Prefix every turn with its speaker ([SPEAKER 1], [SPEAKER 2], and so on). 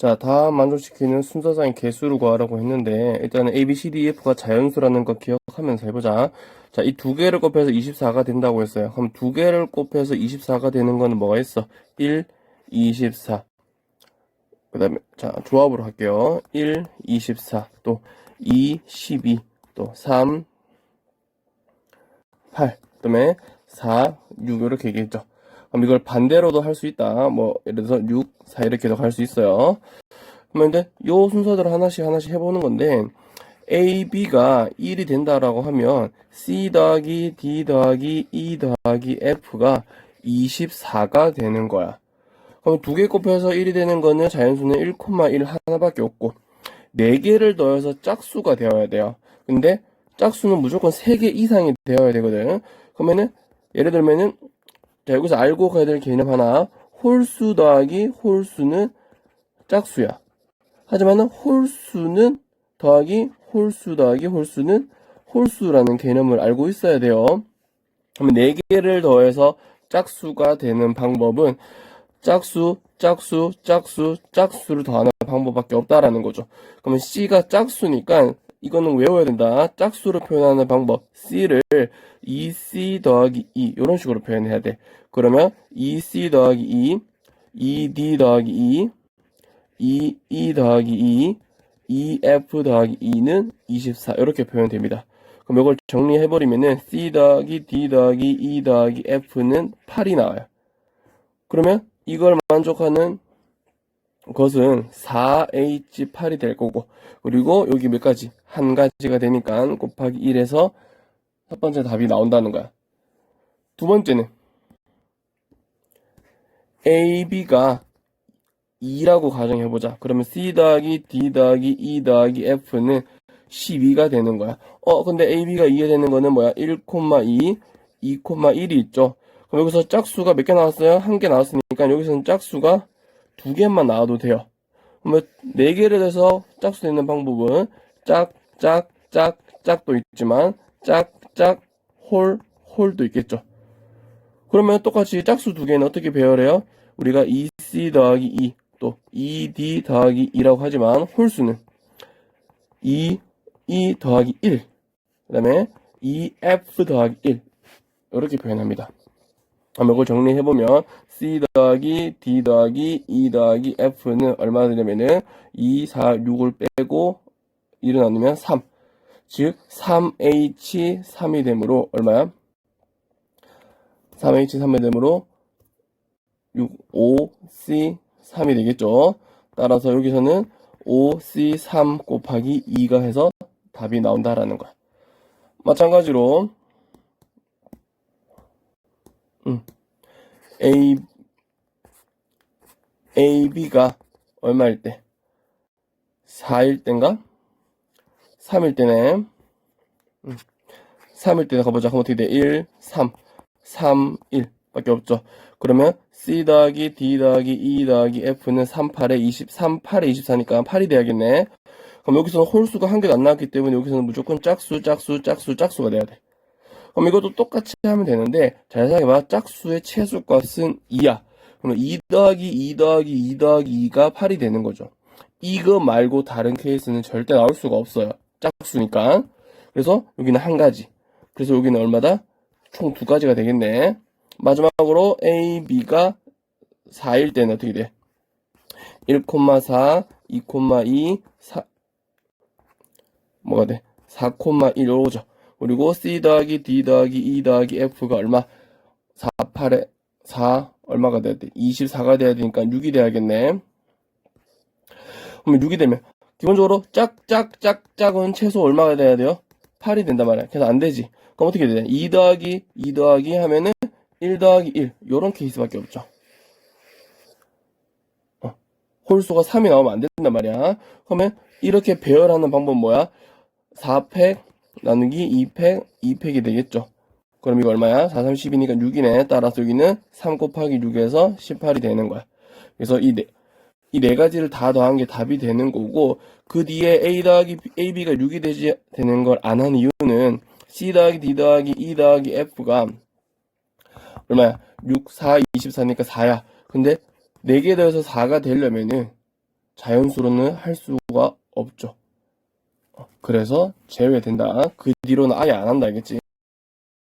[SPEAKER 1] 자, 다 만족시키는 순서상의 개수를 구하라고 했는데, 일단은 A, B, C, D, F가 자연수라는 거 기억하면서 해보자. 자, 이 두 개를 곱해서 24가 된다고 했어요. 그럼 두 개를 곱해서 24가 되는 거는 뭐가 있어? 1, 24. 그 다음에, 자, 조합으로 할게요. 1, 24. 또, 2, 12. 또, 3, 8. 그 다음에, 4, 6. 이렇게 얘기했죠. 그럼 이걸 반대로도 할 수 있다. 뭐, 예를 들어서 6, 4 이렇게도 할수 있어요. 그러면 이제 요 순서대로 하나씩 하나씩 해보는 건데, A, B가 1이 된다라고 하면, C 더하기 D 더하기 E 더하기 F가 24가 되는 거야. 그럼 두 개 곱해서 1이 되는 거는 자연수는 1,1 하나밖에 없고, 4개를 더해서 짝수가 되어야 돼요. 근데 짝수는 무조건 3개 이상이 되어야 되거든. 그러면은, 예를 들면은, 자, 여기서 알고 가야 될 개념 하나. 홀수 더하기 홀수는 짝수야. 하지만은 홀수는 더하기 홀수 더하기 홀수는 홀수라는 개념을 알고 있어야 돼요. 그러면 4개를 더해서 짝수가 되는 방법은 짝수, 짝수, 짝수, 짝수를 더하는 방법밖에 없다라는 거죠. 그러면 C가 짝수니까 이거는 외워야 된다. 짝수로 표현하는 방법 C를 2C 더하기 2 이런 식으로 표현해야 돼. 그러면 2C 더하기 2, 2D 더하기 2, 2E 더하기 2, 2F 더하기 2는 24 이렇게 표현됩니다. 그럼 이걸 정리해버리면은 C 더하기 D 더하기 E 더하기 F는 8이 나와요. 그러면 이걸 만족하는 것은 4H8이 될 거고 그리고 여기 몇 가지 한 가지가 되니까 곱하기 1에서 첫 번째 답이 나온다는 거야. 두 번째는 AB가 2라고 가정해보자. 그러면 C 더하기 D 더하기 E 더하기 F는 12가 되는 거야. 어, 근데 AB가 2가 되는 거는 뭐야? 1,2, 2,1이 있죠. 그럼 여기서 짝수가 몇 개 나왔어요? 한 개 나왔으니까 여기서는 짝수가 두 개만 나와도 돼요. 그러면 네 개를 해서 짝수 되는 방법은 짝, 짝, 짝, 짝도 있지만 짝, 짝, 홀, 홀도 있겠죠. 그러면 똑같이 짝수 두 개는 어떻게 배열해요? 우리가 2c 더하기 2, 또 2d 더하기 2라고 하지만 홀수는 2, 2 더하기 1, 그 다음에 2f 더하기 1 이렇게 표현합니다. 그럼 이걸 정리해보면 C 더하기 D 더하기 E 더하기 F는 얼마나 되냐면은 2, 4, 6을 빼고 1을 나누면 3. 즉 3H 3이 되므로 얼마야? 3H 3이 되므로 6, 5C 3이 되겠죠. 따라서 여기서는 5C 3 곱하기 2가 해서 답이 나온다라는 거야. 마찬가지로 음. A, AB가 얼마일 때? 4일 때인가? 3일 때네. 음. 3일 때 가보자. 그럼 어떻게 돼? 1, 3. 3, 1 밖에 없죠. 그러면 C 더하기 D 더하기 E 더하기 F는 3, 8에 20, 3, 8에 24니까 8이 돼야겠네. 그럼 여기서는 홀수가 한 개도 안 나왔기 때문에 여기서는 무조건 짝수, 짝수, 짝수, 짝수가 돼야 돼. 그럼 이것도 똑같이 하면 되는데 잘 생각해봐. 짝수의 최소값은 2야. 그러면 2 더하기 2 더하기 2 더하기 2가 8이 되는 거죠. 이거 말고 다른 케이스는 절대 나올 수가 없어요. 짝수니까. 그래서 여기는 한 가지. 그래서 여기는 얼마다? 총 두 가지가 되겠네. 마지막으로 A, B가 4일 때는 어떻게 돼? 1,4, 2,2, 4 뭐가 돼? 4,1 오죠 그리고 C 더하기 D 더하기 E 더하기 F가 얼마? 4, 8에 4 얼마가 돼야 돼? 24가 돼야 되니까 6이 돼야겠네. 그러면 6이 되면 기본적으로 짝짝짝 짝은 최소 얼마가 돼야 돼요? 8이 된단 말이야. 그래서 안 되지. 그럼 어떻게 돼? 2 더하기 2 더하기 하면은 1 더하기 1 요런 케이스밖에 없죠. 어. 홀수가 3이 나오면 안 된단 말이야. 그러면 이렇게 배열하는 방법 뭐야? 4팩 나누기 2팩, 2팩이 되겠죠. 그럼 이거 얼마야? 4, 3, 10이니까 6이네. 따라서 여기는 3 곱하기 6에서 18이 되는 거야. 그래서 이 네, 이 네 가지를 다 더한 게 답이 되는 거고, 그 뒤에 A 더하기 A, B가 6이 되지, 되는 걸 안 한 이유는 C 더하기 D 더하기 E 더하기 F가 얼마야? 6, 4, 24니까 4야. 근데 4개 더해서 4가 되려면은 자연수로는 할 수가 없죠. 어, 그래서 제외된다. 그 뒤로는 아예 안 한다, 알겠지?